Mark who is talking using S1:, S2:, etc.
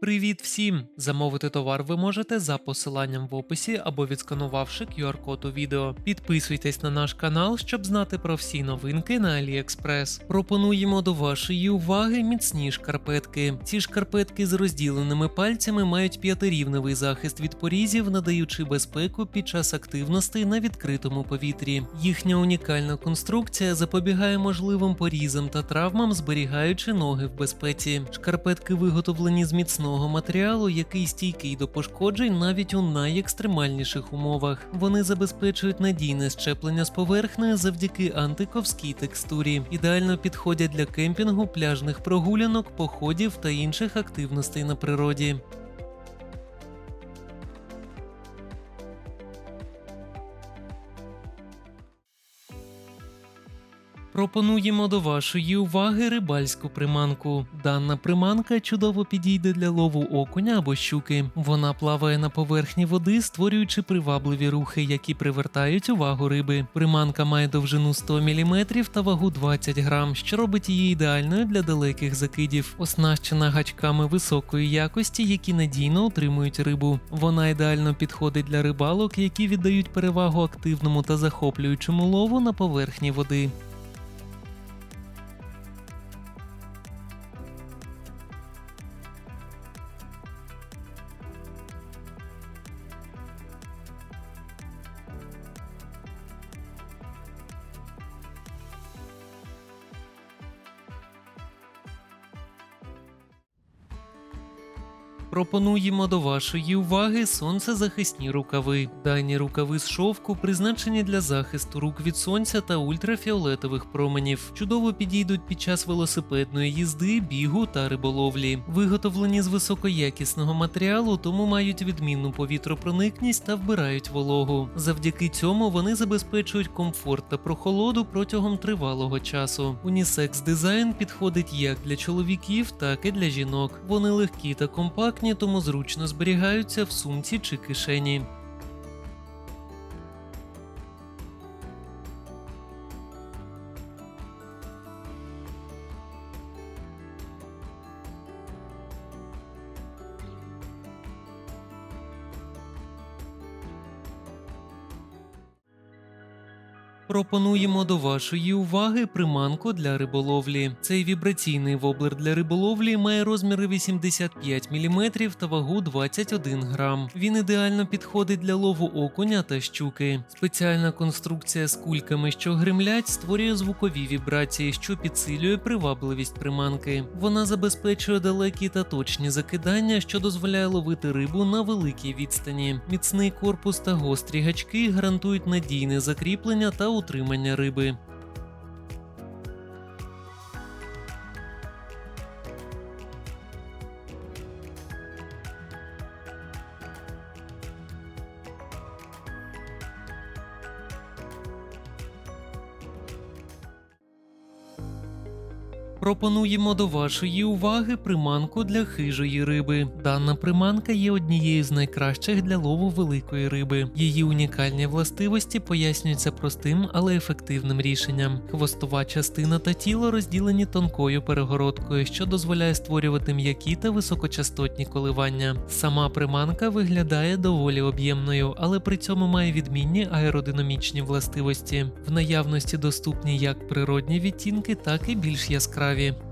S1: Привіт всім! Замовити товар ви можете за посиланням в описі або відсканувавши QR-код у відео. Підписуйтесь на наш канал, щоб знати про всі новинки на AliExpress. Пропонуємо до вашої уваги міцні шкарпетки. Ці шкарпетки з розділеними пальцями мають п'ятирівневий захист від порізів, надаючи безпеку під час активностей на відкритому повітрі. Їхня унікальна конструкція запобігає можливим порізам та травмам, зберігаючи ноги в безпеці. Шкарпетки виготовлені з міцного матеріалу, який стійкий до пошкоджень навіть у найекстремальніших умовах. Вони забезпечують надійне щеплення з поверхни завдяки антиковській текстурі. Ідеально підходять для кемпінгу, пляжних прогулянок, походів та інших активностей на природі. Пропонуємо до вашої уваги рибальську приманку. Дана приманка чудово підійде для лову окуня або щуки. Вона плаває на поверхні води, створюючи привабливі рухи, які привертають увагу риби. Приманка має довжину 100 мм та вагу 20 грам, що робить її ідеальною для далеких закидів. Оснащена гачками високої якості, які надійно утримують рибу. Вона ідеально підходить для рибалок, які віддають перевагу активному та захоплюючому лову на поверхні води. Пропонуємо до вашої уваги сонцезахисні рукави. Дані рукави з шовку призначені для захисту рук від сонця та ультрафіолетових променів. Чудово підійдуть під час велосипедної їзди, бігу та риболовлі. Виготовлені з високоякісного матеріалу, тому мають відмінну повітропроникність та вбирають вологу. Завдяки цьому вони забезпечують комфорт та прохолоду протягом тривалого часу. Унісекс дизайн підходить як для чоловіків, так і для жінок. Вони легкі та компактні, тому зручно зберігаються в сумці чи кишені. Пропонуємо до вашої уваги приманку для риболовлі. Цей вібраційний воблер для риболовлі має розміри 85 мм та вагу 21 грам. Він ідеально підходить для лову окуня та щуки. Спеціальна конструкція з кульками, що гримлять, створює звукові вібрації, що підсилює привабливість приманки. Вона забезпечує далекі та точні закидання, що дозволяє ловити рибу на великій відстані. Міцний корпус та гострі гачки гарантують надійне закріплення та утримання риби. Пропонуємо до вашої уваги приманку для хижої риби. Дана приманка є однією з найкращих для лову великої риби. Її унікальні властивості пояснюються простим, але ефективним рішенням. Хвостова частина та тіло розділені тонкою перегородкою, що дозволяє створювати м'які та високочастотні коливання. Сама приманка виглядає доволі об'ємною, але при цьому має відмінні аеродинамічні властивості. В наявності доступні як природні відтінки, так і більш яскраві. Warszawie